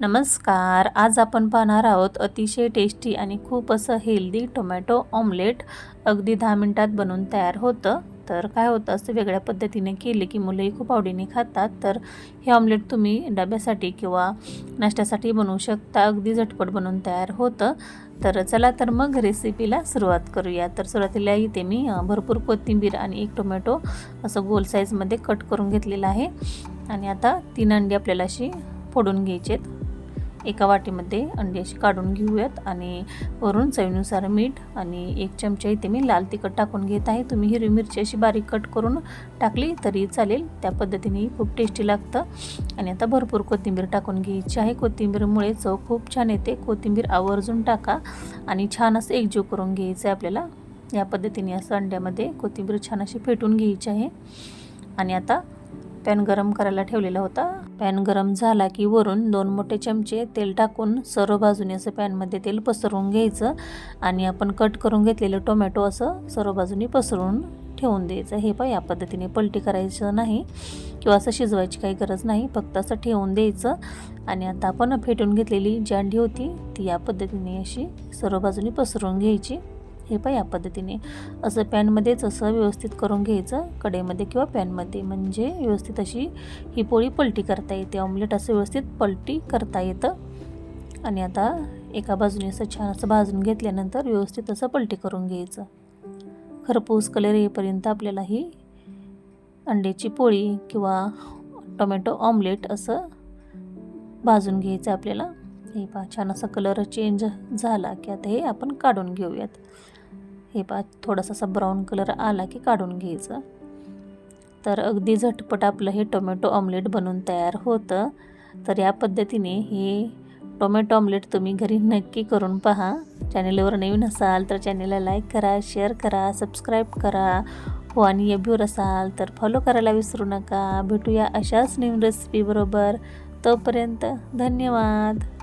नमस्कार. आज आपण पाहणार आहोत अतिशय टेस्टी आणि खूप असं हेल्दी टोमॅटो ऑमलेट. अगदी दहा मिनटात बनवून तयार होतं. तर काय होतं असं वेगळ्या पद्धतीने केले की मुलंही खूप आवडीने खातात. तर हे ऑमलेट तुम्ही डब्यासाठी किंवा नाश्त्यासाठी बनवू शकता. अगदी झटपट बनवून तयार होतं. तर चला तर मग रेसिपीला सुरुवात करूया. तर सुरुवातीला इथे मी भरपूर कोथिंबीर आणि एक टोमॅटो असं गोल साईजमध्ये कट करून घेतलेलं आहे. आणि आता तीन अंडी आपल्याला अशी फोडून घ्यायची आहेत एका वाटीमध्ये अंडी अशी काढून घेऊयात आणि वरून चवीनुसार मीठ आणि एक चमचा इथे मी लाल तिखट टाकून घेत आहे. तुम्ही हिरवी मिरची अशी बारीक कट करून टाकली तरी चालेल. त्या पद्धतीने खूप टेस्टी लागतं. आणि आता भरपूर कोथिंबीर टाकून घ्यायची आहे. कोथिंबीरमुळे चव खूप छान येते. कोथिंबीर आवर्जून टाका आणि छान असं एकजीव करून घ्यायचं आहे आपल्याला. या पद्धतीने असं अंड्यामध्ये कोथिंबीर छान अशी फेटून घ्यायची आहे. आणि आता पॅन गरम करायला ठेवलेला होता. पॅन गरम झाला की वरून दोन मोठे चमचे तेल टाकून सर्व बाजूने असं पॅनमध्ये तेल पसरवून घ्यायचं आणि आपण कट करून घेतलेलं टोमॅटो असं सर्व बाजूनी पसरवून ठेवून द्यायचं. हे पण या पद्धतीने पलटी करायचं नाही किंवा असं शिजवायची काही गरज नाही. फक्त असं ठेवून द्यायचं आणि आता आपण फेटून घेतलेली जी अंडी होती ती या पद्धतीने अशी सर्व बाजूनी पसरवून घ्यायची. हे पण या पद्धतीने. असं पॅनमध्येच असं व्यवस्थित करून घ्यायचं कढईमध्ये किंवा पॅनमध्ये. म्हणजे व्यवस्थित अशी ही पोळी पलटी करता येते. ऑमलेट असं व्यवस्थित पलटी करता येतं. आणि आता एका बाजूने असं छान असं भाजून घेतल्यानंतर व्यवस्थित असं पलटी करून घ्यायचं. खरपूस कलर येईपर्यंत आपल्याला ही अंड्याची पोळी किंवा टोमॅटो ऑमलेट असं भाजून घ्यायचं आपल्याला. हे पहा छान असा कलर चेंज झाला की आता हे आपण काढून घेऊयात. हे पा थोडासा असा ब्राऊन कलर आला की काढून घ्यायचं. तर अगदी झटपट आपलं हे टोमॅटो ऑमलेट बनून तयार होतं. तर या पद्धतीने हे टोमॅटो ऑमलेट तुम्ही घरी नक्की करून पहा. चॅनेलवर नवीन असाल तर चॅनेलला लाईक करा शेअर करा सबस्क्राईब करा. हो आणि एबीवर असाल तर फॉलो करायला विसरू नका. भेटूया अशाच नवीन रेसिपीबरोबर तोपर्यंत धन्यवाद.